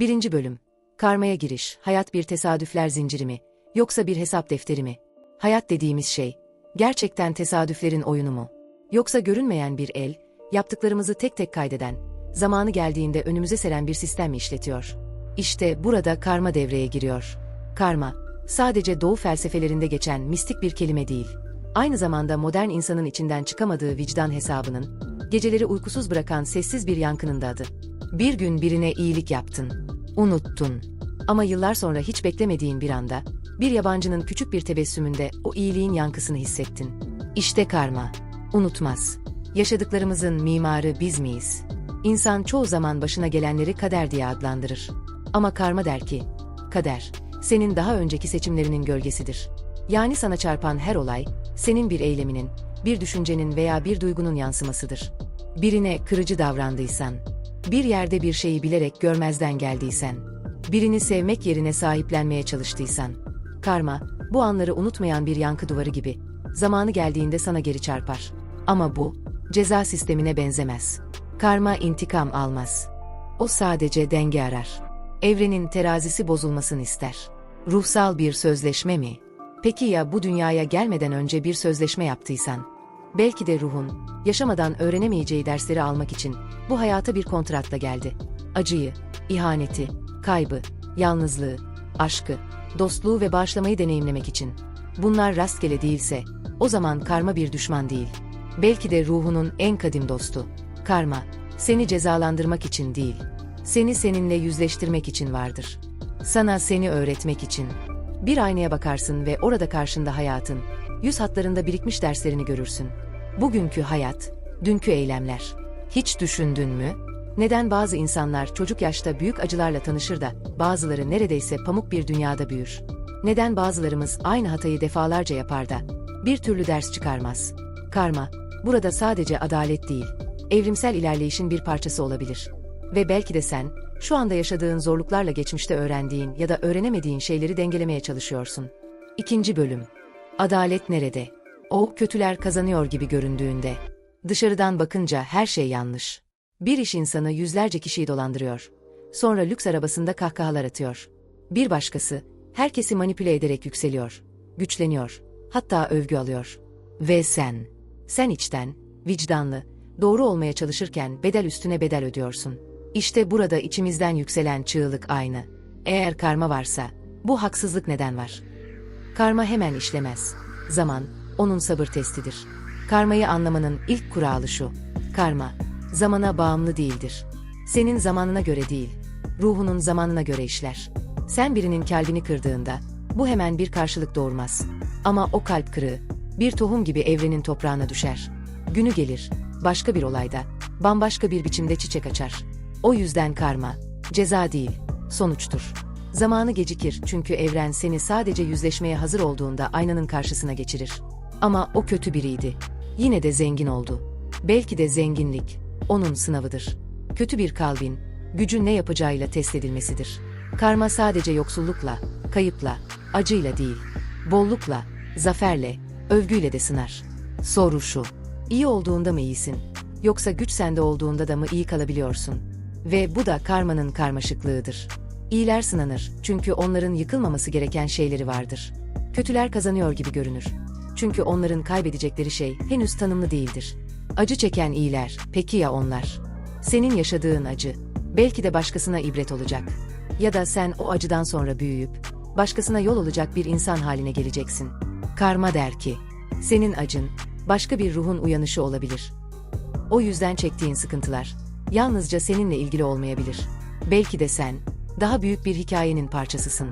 Birinci bölüm. Karmaya giriş, hayat bir tesadüfler zinciri mi, yoksa bir hesap defteri mi? Hayat dediğimiz şey, gerçekten tesadüflerin oyunu mu? Yoksa görünmeyen bir el, yaptıklarımızı tek tek kaydeden, zamanı geldiğinde önümüze seren bir sistem mi işletiyor? İşte burada karma devreye giriyor. Karma, sadece doğu felsefelerinde geçen mistik bir kelime değil. Aynı zamanda modern insanın içinden çıkamadığı vicdan hesabının, geceleri uykusuz bırakan sessiz bir yankının da adı. Bir gün birine iyilik yaptın, unuttun. Ama yıllar sonra hiç beklemediğin bir anda, bir yabancının küçük bir tebessümünde o iyiliğin yankısını hissettin. İşte karma. Unutmaz. Yaşadıklarımızın mimarı biz miyiz? İnsan çoğu zaman başına gelenleri kader diye adlandırır. Ama karma der ki, kader, senin daha önceki seçimlerinin gölgesidir. Yani sana çarpan her olay, senin bir eyleminin, bir düşüncenin veya bir duygunun yansımasıdır. Birine kırıcı davrandıysan, bir yerde bir şeyi bilerek görmezden geldiysen, birini sevmek yerine sahiplenmeye çalıştıysan, karma, bu anları unutmayan bir yankı duvarı gibi, zamanı geldiğinde sana geri çarpar. Ama bu, ceza sistemine benzemez. Karma intikam almaz. O sadece denge arar. Evrenin terazisi bozulmasını ister. Ruhsal bir sözleşme mi? Peki ya bu dünyaya gelmeden önce bir sözleşme yaptıysan? Belki de ruhun, yaşamadan öğrenemeyeceği dersleri almak için bu hayata bir kontratla geldi. Acıyı, ihaneti, kaybı, yalnızlığı, aşkı, dostluğu ve bağışlamayı deneyimlemek için. Bunlar rastgele değilse, o zaman karma bir düşman değil. Belki de ruhunun en kadim dostu. Karma, seni cezalandırmak için değil, seni seninle yüzleştirmek için vardır. Sana seni öğretmek için. Bir aynaya bakarsın ve orada karşında hayatın, yüz hatlarında birikmiş derslerini görürsün. Bugünkü hayat, dünkü eylemler. Hiç düşündün mü? Neden bazı insanlar çocuk yaşta büyük acılarla tanışır da bazıları neredeyse pamuk bir dünyada büyür? Neden bazılarımız aynı hatayı defalarca yapar da bir türlü ders çıkarmaz? Karma, burada sadece adalet değil, evrimsel ilerleyişin bir parçası olabilir. Ve belki de sen, şu anda yaşadığın zorluklarla geçmişte öğrendiğin ya da öğrenemediğin şeyleri dengelemeye çalışıyorsun. İkinci bölüm. Adalet nerede? O, kötüler kazanıyor gibi göründüğünde. Dışarıdan bakınca her şey yanlış. Bir iş insanı yüzlerce kişiyi dolandırıyor. Sonra lüks arabasında kahkahalar atıyor. Bir başkası, herkesi manipüle ederek yükseliyor. Güçleniyor. Hatta övgü alıyor. Ve sen, sen içten, vicdanlı, doğru olmaya çalışırken bedel üstüne bedel ödüyorsun. İşte burada içimizden yükselen çığlık aynı. Eğer karma varsa, bu haksızlık neden var? Karma hemen işlemez. Zaman, onun sabır testidir. Karmayı anlamanın ilk kuralı şu. Karma, zamana bağımlı değildir. Senin zamanına göre değil, ruhunun zamanına göre işler. Sen birinin kalbini kırdığında, bu hemen bir karşılık doğurmaz. Ama o kalp kırığı, bir tohum gibi evrenin toprağına düşer. Günü gelir, başka bir olayda, bambaşka bir biçimde çiçek açar. O yüzden karma, ceza değil, sonuçtur. Zamanı gecikir çünkü evren seni sadece yüzleşmeye hazır olduğunda aynanın karşısına geçirir. Ama o kötü biriydi. Yine de zengin oldu. Belki de zenginlik, onun sınavıdır. Kötü bir kalbin, gücün ne yapacağıyla test edilmesidir. Karma sadece yoksullukla, kayıpla, acıyla değil, bollukla, zaferle, övgüyle de sınar. Soru şu, iyi olduğunda mı iyisin? Yoksa güç sende olduğunda da mı iyi kalabiliyorsun? Ve bu da karmanın karmaşıklığıdır. İyiler sınanır çünkü onların yıkılmaması gereken şeyleri vardır. Kötüler kazanıyor gibi görünür. Çünkü onların kaybedecekleri şey henüz tanımlı değildir. Acı çeken iyiler, peki ya onlar? Senin yaşadığın acı, belki de başkasına ibret olacak. Ya da sen o acıdan sonra büyüyüp, başkasına yol olacak bir insan haline geleceksin. Karma der ki, senin acın, başka bir ruhun uyanışı olabilir. O yüzden çektiğin sıkıntılar, yalnızca seninle ilgili olmayabilir. Belki de sen, daha büyük bir hikayenin parçasısın.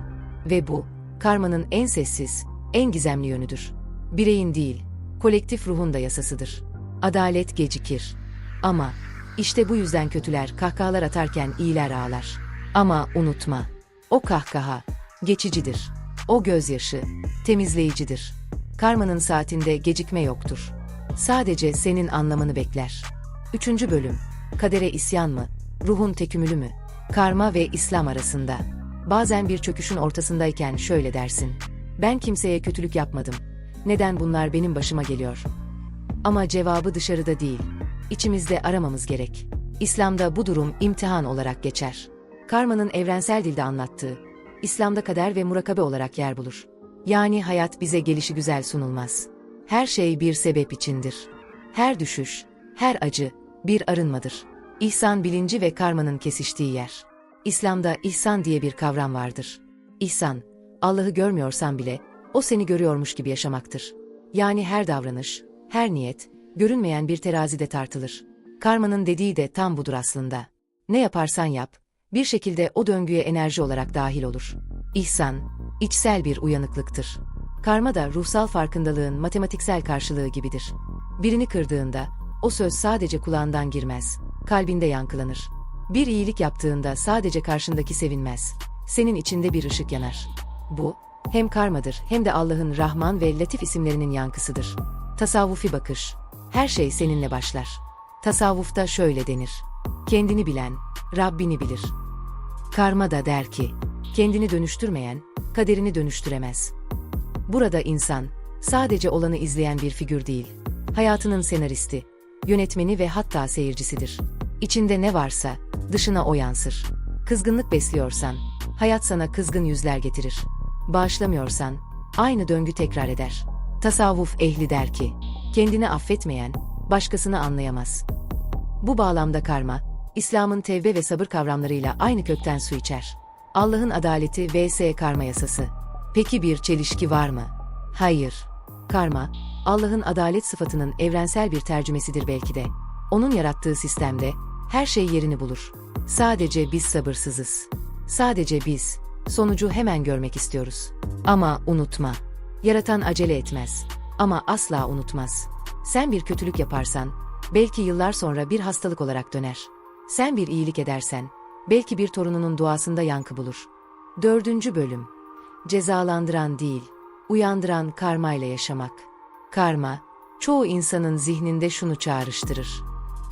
Ve bu, karmanın en sessiz, en gizemli yönüdür. Bireyin değil, kolektif ruhun da yasasıdır. Adalet gecikir. Ama, işte bu yüzden kötüler kahkahalar atarken iyiler ağlar. Ama unutma, o kahkaha, geçicidir. O gözyaşı, temizleyicidir. Karmanın saatinde gecikme yoktur. Sadece senin anlamını bekler. Üçüncü bölüm, kadere isyan mı, ruhun tekümülü mü? Karma ve İslam arasında. Bazen bir çöküşün ortasındayken şöyle dersin. Ben kimseye kötülük yapmadım. Neden bunlar benim başıma geliyor? Ama cevabı dışarıda değil. İçimizde aramamız gerek. İslam'da bu durum imtihan olarak geçer. Karmanın evrensel dilde anlattığı, İslam'da kader ve murakabe olarak yer bulur. Yani hayat bize gelişi güzel sunulmaz. Her şey bir sebep içindir. Her düşüş, her acı bir arınmadır. İhsan bilinci ve karmanın kesiştiği yer. İslam'da ihsan diye bir kavram vardır. İhsan, Allah'ı görmüyorsan bile o seni görüyormuş gibi yaşamaktır. Yani her davranış, her niyet, görünmeyen bir terazide tartılır. Karmanın dediği de tam budur aslında. Ne yaparsan yap, bir şekilde o döngüye enerji olarak dahil olur. İhsan, içsel bir uyanıklıktır. Karma da ruhsal farkındalığın matematiksel karşılığı gibidir. Birini kırdığında, o söz sadece kulağından girmez, kalbinde yankılanır. Bir iyilik yaptığında sadece karşındaki sevinmez, senin içinde bir ışık yanar. Bu, hem karmadır hem de Allah'ın Rahman ve Latif isimlerinin yankısıdır. Tasavvufi bakış, her şey seninle başlar. Tasavvufta şöyle denir. Kendini bilen, Rabbini bilir. Karma da der ki, kendini dönüştürmeyen, kaderini dönüştüremez. Burada insan, sadece olanı izleyen bir figür değil, hayatının senaristi, yönetmeni ve hatta seyircisidir. İçinde ne varsa, dışına o yansır. Kızgınlık besliyorsan, hayat sana kızgın yüzler getirir. Bağışlamıyorsan, aynı döngü tekrar eder. Tasavvuf ehli der ki, kendini affetmeyen, başkasını anlayamaz. Bu bağlamda karma, İslam'ın tevbe ve sabır kavramlarıyla aynı kökten su içer. Allah'ın adaleti vs karma yasası. Peki bir çelişki var mı? Hayır. Karma, Allah'ın adalet sıfatının evrensel bir tercümesidir belki de. Onun yarattığı sistemde her şey yerini bulur. Sadece biz sabırsızız. Sadece biz sonucu hemen görmek istiyoruz. Ama unutma. Yaratan acele etmez ama asla unutmaz. Sen bir kötülük yaparsan belki yıllar sonra bir hastalık olarak döner. Sen bir iyilik edersen belki bir torununun duasında yankı bulur. Dördüncü bölüm. Cezalandıran değil, uyandıran karmayla yaşamak. Karma, çoğu insanın zihninde şunu çağrıştırır.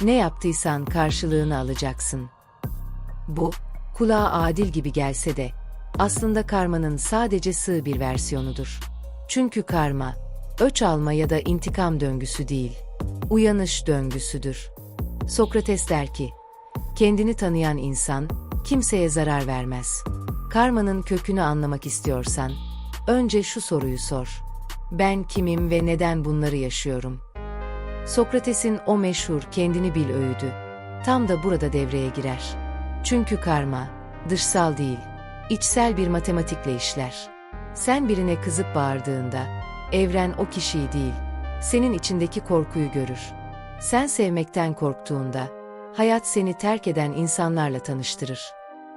Ne yaptıysan karşılığını alacaksın. Bu, kulağa adil gibi gelse de, aslında karmanın sadece sığ bir versiyonudur. Çünkü karma, öç alma ya da intikam döngüsü değil, uyanış döngüsüdür. Sokrates der ki, kendini tanıyan insan, kimseye zarar vermez. Karmanın kökünü anlamak istiyorsan, önce şu soruyu sor. Ben kimim ve neden bunları yaşıyorum? Sokrates'in o meşhur kendini bil öğüdü, tam da burada devreye girer. Çünkü karma, dışsal değil, içsel bir matematikle işler. Sen birine kızıp bağırdığında, evren o kişiyi değil, senin içindeki korkuyu görür. Sen sevmekten korktuğunda, hayat seni terk eden insanlarla tanıştırır.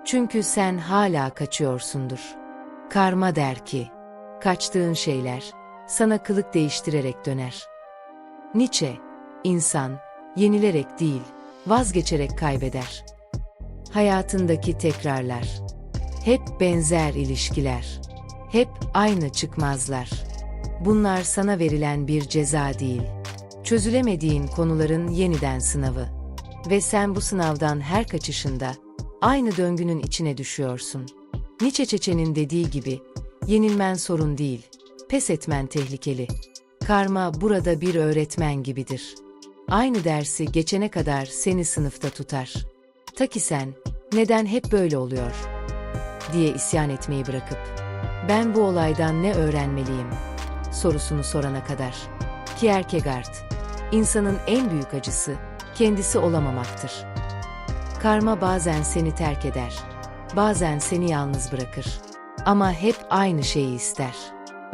Çünkü sen hala kaçıyorsundur. Karma der ki, kaçtığın şeyler, sana kılık değiştirerek döner. Nietzsche, insan, yenilerek değil, vazgeçerek kaybeder. Hayatındaki tekrarlar, hep benzer ilişkiler, hep aynı çıkmazlar. Bunlar sana verilen bir ceza değil, çözülemediğin konuların yeniden sınavı. Ve sen bu sınavdan her kaçışında aynı döngünün içine düşüyorsun. Nietzsche Çeçe'nin dediği gibi, yenilmen sorun değil, pes etmen tehlikeli. Karma burada bir öğretmen gibidir. Aynı dersi geçene kadar seni sınıfta tutar. Ta ki sen, neden hep böyle oluyor? diye isyan etmeyi bırakıp, ben bu olaydan ne öğrenmeliyim? sorusunu sorana kadar. Kierkegaard, insanın en büyük acısı, kendisi olamamaktır. Karma bazen seni terk eder, bazen seni yalnız bırakır. Ama hep aynı şeyi ister.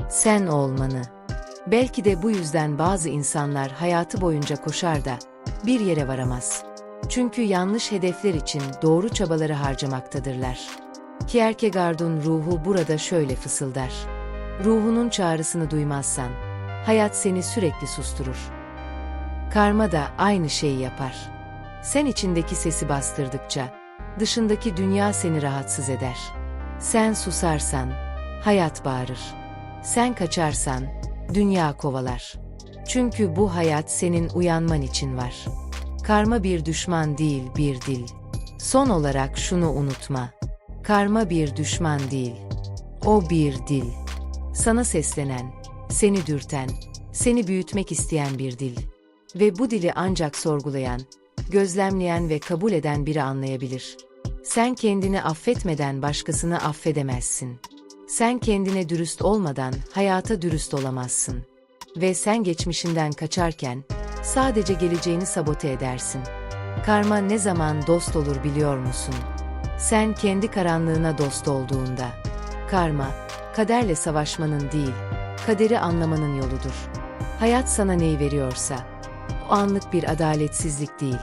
Sen olmanı. Belki de bu yüzden bazı insanlar hayatı boyunca koşar da bir yere varamaz. Çünkü yanlış hedefler için doğru çabaları harcamaktadırlar. Kierkegaard'un ruhu burada şöyle fısıldar. Ruhunun çağrısını duymazsan, hayat seni sürekli susturur. Karma da aynı şeyi yapar. Sen içindeki sesi bastırdıkça, dışındaki dünya seni rahatsız eder. Sen susarsan, hayat bağırır. Sen kaçarsan, dünya kovalar. Çünkü bu hayat senin uyanman için var. Karma bir düşman değil, bir dil. Son olarak şunu unutma. Karma bir düşman değil. O bir dil. Sana seslenen, seni dürten, seni büyütmek isteyen bir dil. Ve bu dili ancak sorgulayan, gözlemleyen ve kabul eden biri anlayabilir. Sen kendini affetmeden başkasını affedemezsin. Sen kendine dürüst olmadan hayata dürüst olamazsın. Ve sen geçmişinden kaçarken sadece geleceğini sabote edersin. Karma ne zaman dost olur biliyor musun? Sen kendi karanlığına dost olduğunda. Karma, kaderle savaşmanın değil, kaderi anlamanın yoludur. Hayat sana neyi veriyorsa, o anlık bir adaletsizlik değil,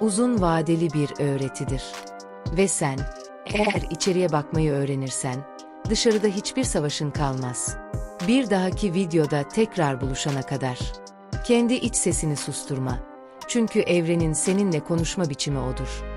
uzun vadeli bir öğretidir. Ve sen, eğer içeriye bakmayı öğrenirsen, dışarıda hiçbir savaşın kalmaz. Bir dahaki videoda tekrar buluşana kadar. Kendi iç sesini susturma. Çünkü evrenin seninle konuşma biçimi odur.